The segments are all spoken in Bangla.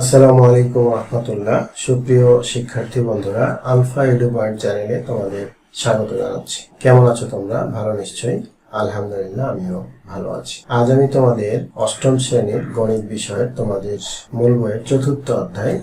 আসসালামু আলাইকুম রহমতুল্লাহ। সুপ্রিয় শিক্ষার্থী বন্ধুরা, আলফা এডু পয়েন্ট চ্যানেলে তোমাদের স্বাগত জানাচ্ছি। কেমন আছো তোমরা? ভালো নিশ্চয়ই? আলহামদুলিল্লাহ, আমিও ভালো আছি। আজ আমি তোমাদের অষ্টম শ্রেণির গণিত বিষয়ের তোমাদের মূল বইয়ের চতুর্থ অধ্যায়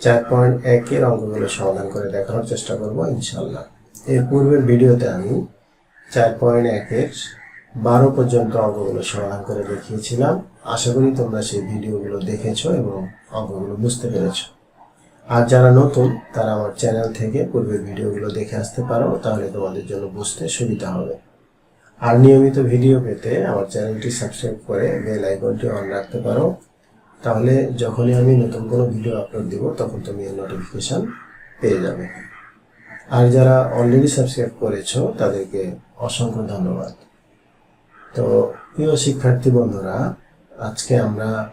চার পয়েন্ট একের অঙ্কগুলো সমাধান করে দেখানোর চেষ্টা করব ইনশাল্লাহ এর পূর্বের ভিডিওতে আমি চার পয়েন্ট একের বারো পর্যন্ত অঙ্কগুলো সমাধান করে দেখিয়েছিলাম। আশা করি তোমরা সেই ভিডিওগুলো দেখেছ এবং অঙ্কগুলো বুঝতে পেরেছ। আর যারা নতুন, তারা আমার চ্যানেল থেকে পূর্বের ভিডিওগুলো দেখে আসতে পারো, তাহলে তোমাদের জন্য বুঝতে সুবিধা হবে। আর নিয়মিত ভিডিও পেতে আমার চ্যানেলটি সাবস্ক্রাইব করে বেল আইকনটি অন রাখতে পারো। তাহলে যখনই আমি নতুন কোনো ভিডিও আপলোড দিব, তখন তুমি এর নোটিফিকেশন পেয়ে যাবে। আর যারা অলরেডি সাবস্ক্রাইব করেছ, তাদেরকে অসংখ্য ধন্যবাদ। তো প্রিয় শিক্ষার্থী বন্ধুরা আজকে আমরা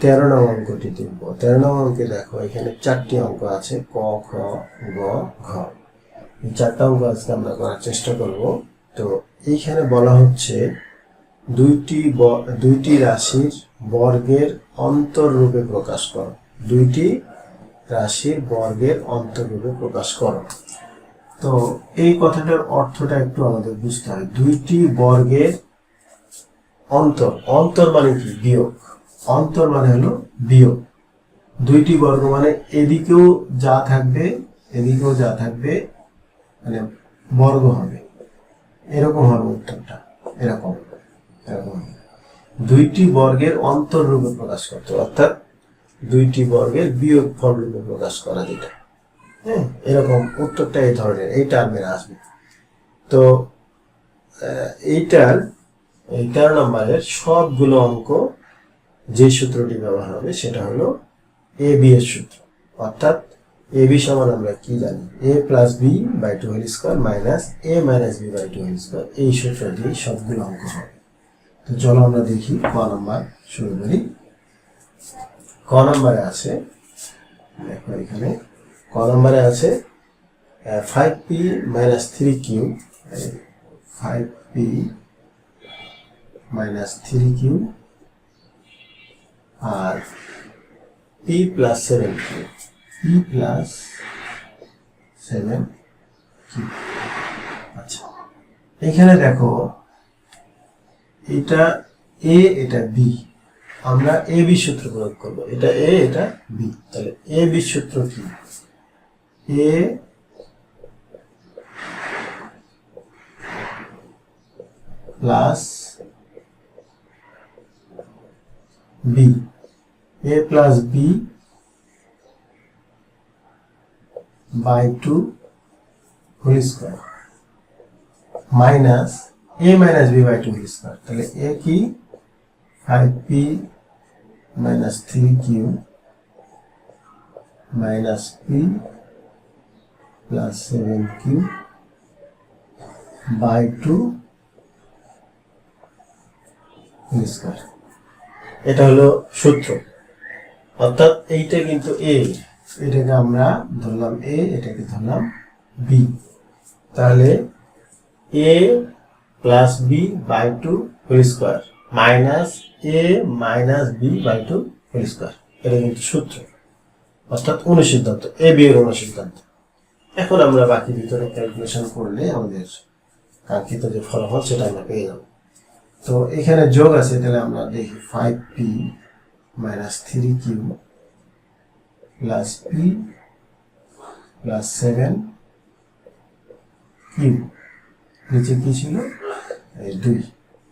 তেরো নং অঙ্কটি দেখব। তেরো নং অঙ্কে দেখো, এখানে চারটি অঙ্ক আছে, ক, খ, গ, ঘ। এই চারটা অঙ্ক আজকে আমরা করার চেষ্টা করব। তো এইখানে বলা হচ্ছে দুইটি দুইটি রাশির বর্গের অন্তররূপে প্রকাশ করো। দুইটি রাশির বর্গের অন্তররূপে প্রকাশ করো। তো এই কথাটার অর্থটা একটু আমাদের বুঝতে হয় দুইটি বর্গের অন্তর। অন্তর মানে কি? বিয়োগ। অন্তর মানে হলো বিয়োগ। দুইটি বর্গ মানে এদিকেও যা থাকবে, এদিকেও যা থাকবে মানে বর্গ হবে। এরকম হবে উত্তরটা। এরকম এরকম। দুইটি বর্গের অন্তর রূপে প্রকাশ করতে অর্থাৎ দুইটি বর্গের বিয়োগ ফল রূপে প্রকাশ করা যেটা। হ্যাঁ এরকম উত্তরটা এই ধরনের, এই টার্মের আসবে। তো এইটার এই তেরো নম্বরের সবগুলো অঙ্ক যে সূত্রটি ব্যবহার হবে সেটা হলো এ বি এর সূত্র। অর্থাৎ এ বি সমান আমরা কি জানি? A plus B by two whole square minus A minus B by two whole square. এই সূত্র দিয়ে সবগুলো অঙ্ক হবে। তো চলো আমরা দেখি ক নম্বর শুরু করি। ক নম্বরে আছে, দেখো এখানে, ক নম্বরে আছে five P minus three Q five P minus three Q আর P plus seven Q P plus seven Q আচ্ছা। এখানে দেখো, এটা এ এটা বি আমরা এ বি সূত্র প্রয়োগ করব। এটা এ এটা বি তাহলে এ বি সূত্র কি? A plus B A plus B by two whole square minus A minus B by two whole square তাহলে এ কি? Five P minus three Q minus P plus seven Q by two whole square এটা হলো সূত্র। অর্থাৎ এইটা কিন্তু এ এটাকে আমরা ধরলাম এ এটাকে ধরলাম বি তাহলে A plus B by two whole square minus A minus B by two whole square এটা কিন্তু সূত্র। অর্থাৎ অনুসিদ্ধান্ত। এ বি এর অনুসিদ্ধান্ত। এখন আমরা বাকি ভিতরে ক্যালকুলেশন করলে আমাদের কাঙ্ক্ষিত যে ফলাফল সেটা আমরা পেয়ে যাব। তো এখানে যোগ আছে, তাহলে আমরা দেখি five P minus three Q plus P plus seven Q নিচে কি ছিল? এই দুই।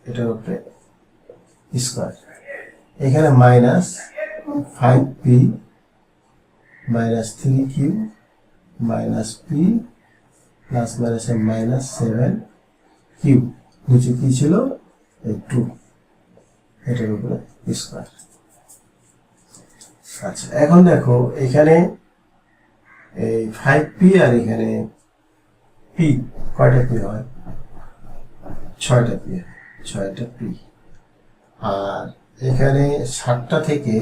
এটার উপরে স্কোয়ার এখানে minus five P minus three Q minus P plus minus minus seven Q নিচে কি ছিল? এই টু এটার উপরে স্কোয়ার আচ্ছা এখন দেখো এখানে এই ফাইভ পি আর এখানে পি কয়টা পি হয়? ছয়টা পি ছয়টা পি আর এখানে সাতটা থেকে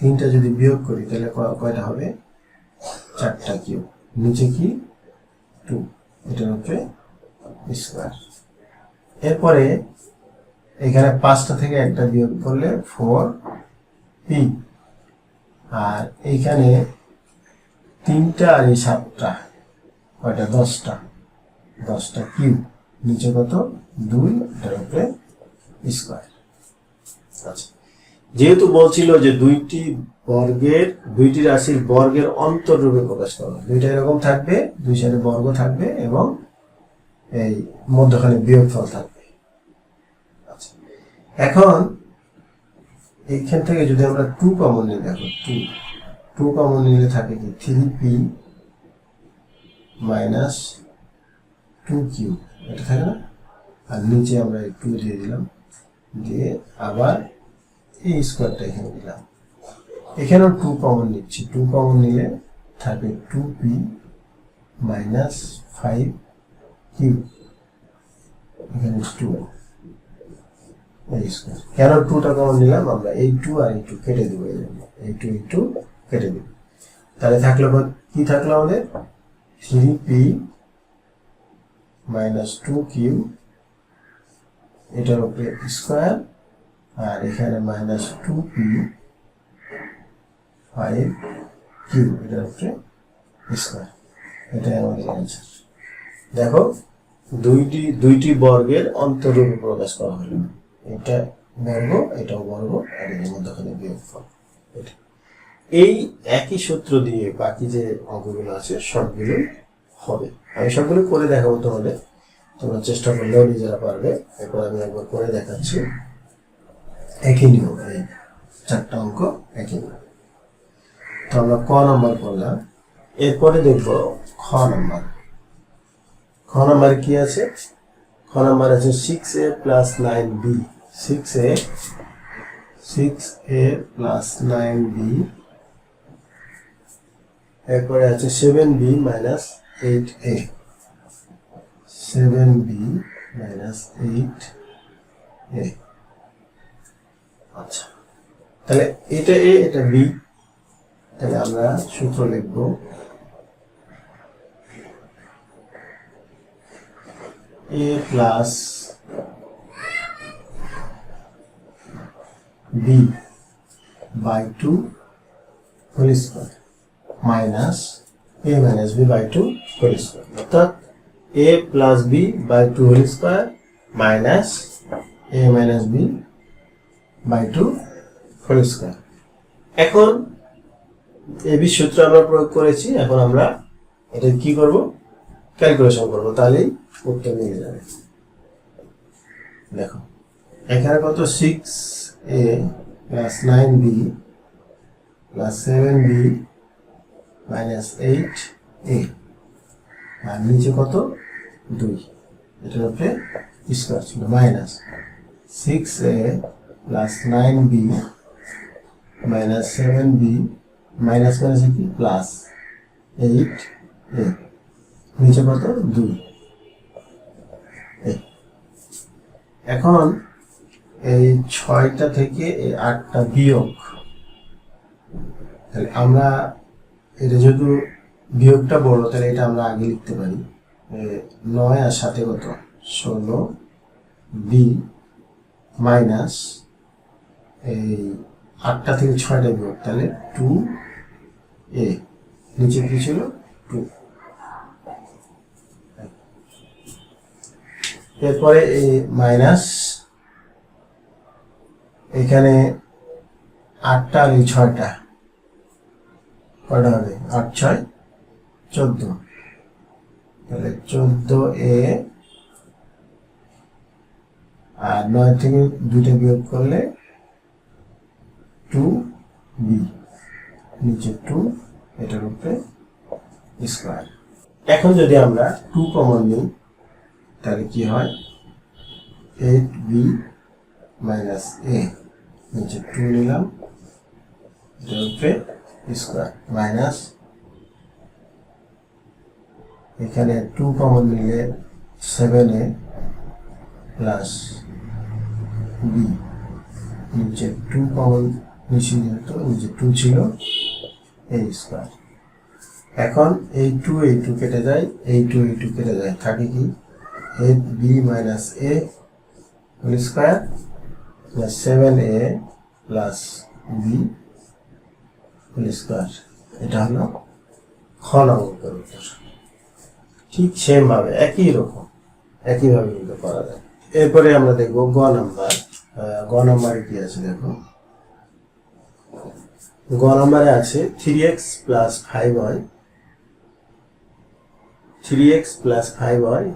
তিনটা যদি বিয়োগ করি, তাহলে কয়টা হবে? চারটা কিউ নিচে কি? টু এটার উপরে স্কোয়ার এরপরে এখানে পাঁচটা থেকে একটা বিয়োগ করলে ফোর পি আর এইখানে তিনটা আর এই সাতটা, কয়টা? দশটা। দশটা কিউব নিচে কত? দুই, এটার উপরে স্কোয়ার আচ্ছা। যেহেতু বলছিল যে দুইটি বর্গের, দুইটি রাশির বর্গের অন্তররূপে প্রকাশ করা হয়। দুইটা এরকম থাকবে, দুই সাইডে বর্গ থাকবে এবং এই মধ্যখানে বিয়োগফল থাকবে। এখন, এইখান থেকে যদি আমরা টু কমন নিই, দেখো টু টু কমন নিলে থাকে কি? Three P minus two Q এটা থাকে না? আর নিচে আমরা টু দিয়ে দিলাম, দিয়ে আবার এই স্কোয়ারটা এখানে দিলাম। এখানেও টু কমন নিচ্ছি। টু কমন নিলে থাকে two P minus five Q এখানে টু কেন টুটা কমন নিলাম আমরা। এই টু আর এই টু কেটে দেবো এই জন্য। এই টু এই টু কেটে দেবো। তাহলে থাকল কি থাকল আমাদের? Three P minus two Q এটার উপরে স্কোয়ার আর এখানে minus two P five Q এটার উপরে স্কোয়ার এটাই আমাদের অ্যান্সার দেখো, দুইটি দুইটি বর্গের অন্তরূপে প্রকাশ করা হলো। এটা বর্গ এটাও বর্গ আর এর মধ্যখানে বিয়োগফল এটা। এই একই সূত্র দিয়ে বাকি যে অঙ্কগুলো আছে, সবগুলো হবে। আমি সবগুলো করে দেখাবো তোমাদের। তোমরা চেষ্টা করলেও নিজেরা পারবে। এরপর আমি একবার করে দেখাচ্ছি। একই নিয়ম, এই চারটা অঙ্ক একই নিয়ম। তো আমরা ক নাম্বার করলাম। এরপরে দেখব খ নাম্বার। খ নাম্বার কি আছে? খ নাম্বার আছে six A plus nine B six A six A plus nine B এরপরে আছে seven B minus eight A seven B minus eight A আচ্ছা তাহলে এটা এ এটা বি তাহলে আমরা সূত্র লিখব। A plus B by two whole square minus A minus B by two whole square অর্থাৎ A plus B by two whole square minus A minus B by two whole square এখন এবি সূত্র আমরা প্রয়োগ করেছি, এখন আমরা এটা কি করব? ক্যালকুলেশন করব, তাহলেই উত্তর নিয়ে যাবে। দেখো, এখানে কত? Six A plus nine B plus seven B minus eight A আর নিচে কত? দুই। এটার উপরে স্কোয়ার ছিল minus six A plus nine B minus seven B minus minus কি? প্লাস এইট এ নিচে কত? দুই। এখন এই ছয়টা থেকে এই আটটা বিয়োগ। তাহলে আমরা এটা যেহেতু বিয়োগটা বড়, তাহলে এটা আমরা আগে লিখতে পারি। নয় আর সাথে কত? ষোলো, বি, মাইনাস এই আটটা থেকে ছয়টা বিয়োগ, তাহলে টু এ। নিচে কি ছিল? টু। এরপরে এই মাইনাস এখানে আটটা আর এই ছয়টা। কয়টা হবে? আট, ছয়, চোদ্দ। তাহলে চোদ্দ এ আর নয় থেকে দুইটা বিয়োগ করলে টু বি। নিচে টু, এটার উপরে স্কোয়ার। এখন যদি আমরা টু কমন নিই, তাহলে কি হয়? Eight B minus A. নিচে টু নিলাম। উপরে স্কোয়ার মাইনাস এখানে টু কমন নিলে সেভেন এ প্লাস বি নিচে টু কমন নিচে যেহেতু নিচে টু ছিল এই স্কোয়ার এখন এই টু এই টু কেটে যায়, এই টু এই টু কেটে যায়। থাকে কি? A B minus A whole square seven A plus B whole square এটা হলো খ নম্বর উত্তর ঠিক সেম ভাবে একই রকম, একইভাবে কিন্তু করা যায়। এরপরে আমরা দেখব গ নাম্বার। গ নাম্বারে কি আছে দেখো? গ নাম্বারে আছে three X plus five Y three X plus five Y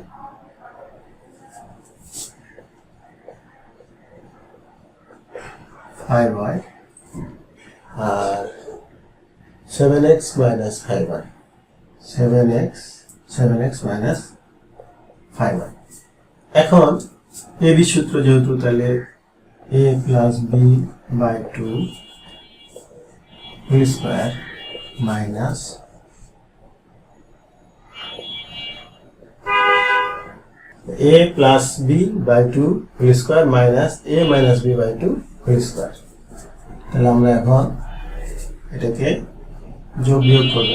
five Y আর seven X minus five Y seven X seven X minus five Y এখন এবি সূত্র যেহেতু, তাহলে A plus B by two whole square minus A plus B by two whole square minus A minus B by two whole square তাহলে আমরা এখন এটাকে যোগ বিয়োগ করব।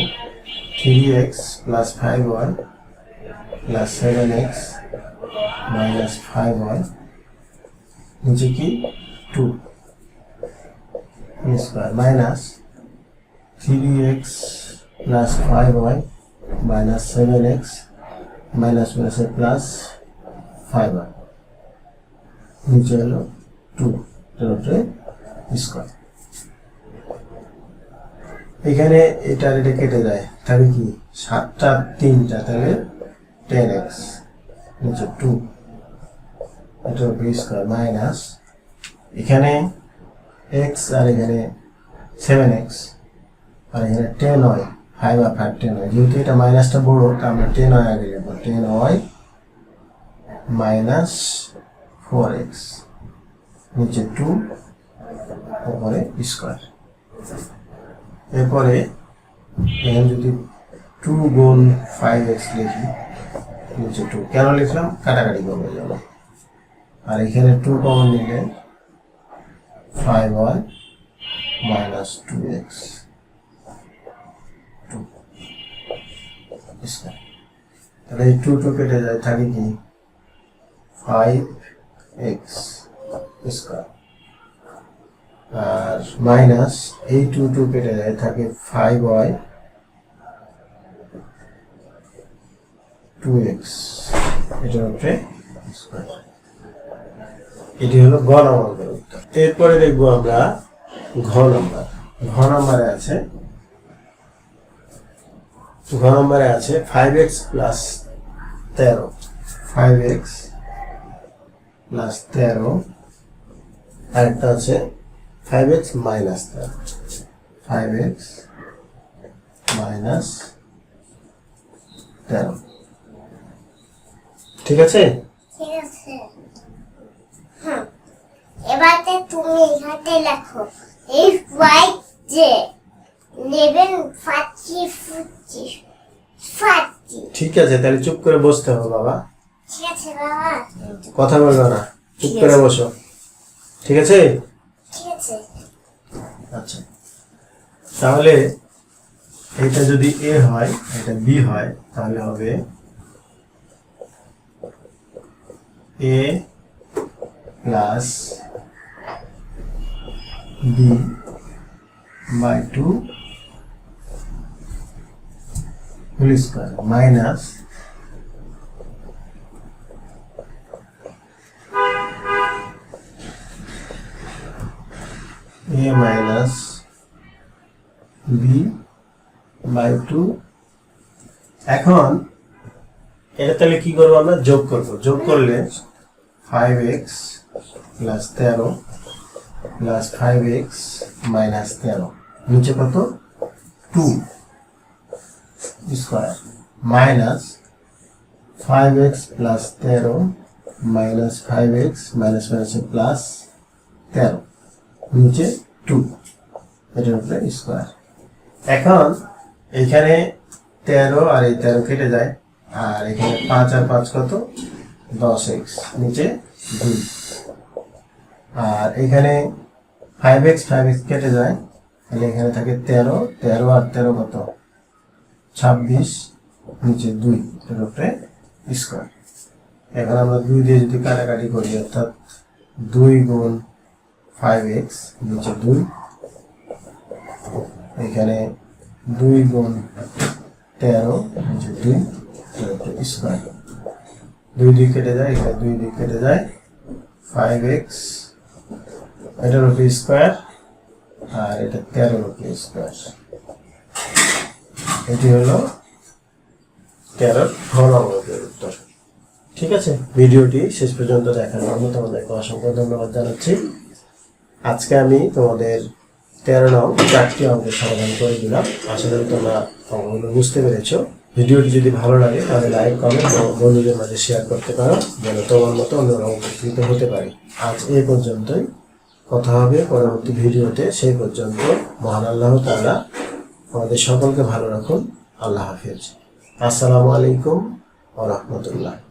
Three X plus five Y plus seven X minus five Y নিচে কি? Two square minus three X plus five Y minus seven X minus plus five Y নিচে হলো টু স্কোয়ার এখানে এটা এটা কেটে যায় তাহলে কি? সাতটা তিনটা, তাহলে টেন এক্স নিচে টু এটা বি স্কোয়ার মাইনাস এখানে এক্স আর এখানে সেভেন এক্স আর এখানে টেন হয় ফাইভ আর ফাইভ টেন হয় যেহেতু এটা মাইনাসটা বড়, তা আমরা টেন হয় আগে লিখব টেন হয় মাইনাস ফোর এক্স নিচে টু উপরে স্কোয়ার এরপরে এখানে যদি টু গুণ ফাইভ এক্স লিখি নিচে টু কেন লিখলাম? কাটাকাটি করবে যাব আর এখানে টু কমন নিলে five Y minus two X two তাহলে এই টু টু কেটে যায়, থাকে কি? Five X square. আর মাইনাস এই টু টু কেটে যায়, থাকে ফাইভ ওয়াই টু এক্স এটার স্কোয়ার। এটি হলো গ নম্বরের উত্তর। এরপরে দেখব আমরা ঘ নম্বর। ঘ নম্বরে আছে, ঘ নম্বরে আছে ফাইভ এক্স প্লাস তেরো। ফাইভ এক্স প্লাস তেরো আরেকটা আছে five X minus five X minus তেরো ঠিক আছে? ঠিক আছে। হুম। এবারে তুমি এখানে লেখো এই হোয়াইট যে নেবেন ফাটি ফুটি ফাটি ঠিক আছে তাহলে চুপ করে বসতে হবে বাবা। ঠিক আছে বাবা। কথা বলবে না চুপ করে বসো। ঠিক আছে? আচ্ছা। তাহলে এটা যদি এ হয় এটা বি হয় তাহলে হবে A plus B by two whole square minus A minus B by two এখন এটা তাহলে কি করব আমরা? যোগ করব। যোগ করলে ফাইভ এক্স প্লাস তেরো প্লাস ফাইভ এক্স মাইনাস তেরো। নিচে কত? Two square minus five X plus তেরো মাইনাস ফাইভ এক্স মাইনাস মাইনাসে প্লাস তেরো। নিচে টু এটার উপরে স্কোয়ার এখন এখানে তেরো আর এই তেরো কেটে যায়, আর এখানে পাঁচ আর পাঁচ কত? দশ এক্স নিচে দুই। আর এখানে ফাইভ এক্স ফাইভ এক্স কেটে যায়, তাহলে এখানে থাকে তেরো তেরো আর তেরো কত? ছাব্বিশ, নিচে দুই এর উপরে স্কোয়ার এখন আমরা দুই দিয়ে যদি কাটাকাটি করি, অর্থাৎ দুই গুণ ফাইভ এক্স নিচে দুই। এখানে দুই গুণ তেরো যে দুই স্কোয়ার দুই দুই কেটে যায়, এখানে দুই দুই কেটে যায় ফাইভ এক্স এটার উপরে স্কোয়ার আর এটা তেরোর উপরে স্কোয়ার এটি হলো তেরোর ঘন অঙ্কের উত্তর। ঠিক আছে? ভিডিওটি শেষ পর্যন্ত দেখার জন্য তোমাদেরকে অসংখ্য ধন্যবাদ জানাচ্ছি। আজকে আমি তোমাদের তেরো নং চারটি অঙ্কের সমাধান করে দিলাম। আশা করি তোমরা অঙ্কগুলো বুঝতে পেরেছ। ভিডিওটি যদি ভালো লাগে, তাহলে লাইক, কমেন্ট ও বন্ধুদের মাঝে শেয়ার করতে পারো, যেন তোমার মতো অন্যরা উপকৃত হতে পারে। আজ এই পর্যন্তই। কথা হবে পরবর্তী ভিডিওতে। সেই পর্যন্ত মহান আল্লাহ তাআলা আমাদের সকলকে ভালো রাখুন। আল্লাহ হাফিজ। আসসালামু আলাইকুম ওয়া রাহমাতুল্লাহ।